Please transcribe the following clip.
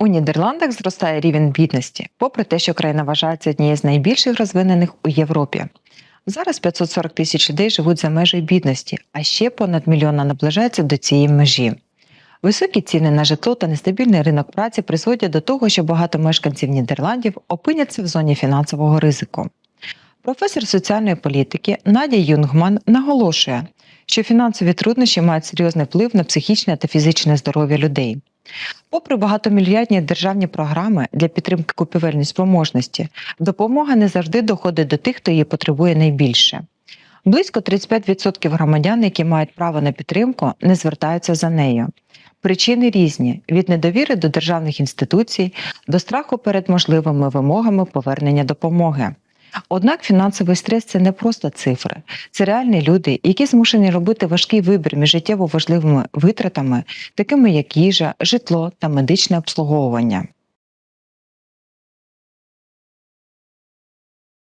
У Нідерландах зростає рівень бідності, попри те, що країна вважається однією з найбільших розвинених у Європі. Зараз 540 тисяч людей живуть за межею бідності, а ще понад мільйона наближаються до цієї межі. Високі ціни на житло та нестабільний ринок праці призводять до того, що багато мешканців Нідерландів опиняться в зоні фінансового ризику. Професор соціальної політики Надя Юнгман наголошує, що фінансові труднощі мають серйозний вплив на психічне та фізичне здоров'я людей. Попри багатомільярдні державні програми для підтримки купівельної спроможності, допомога не завжди доходить до тих, хто її потребує найбільше. Близько 35% громадян, які мають право на підтримку, не звертаються за нею. Причини різні від недовіри до державних інституцій до страху перед можливими вимогами повернення допомоги. Однак фінансовий стрес це не просто цифри, це реальні люди, які змушені робити важкий вибір між життєво важливими витратами, такими як їжа, житло та медичне обслуговування.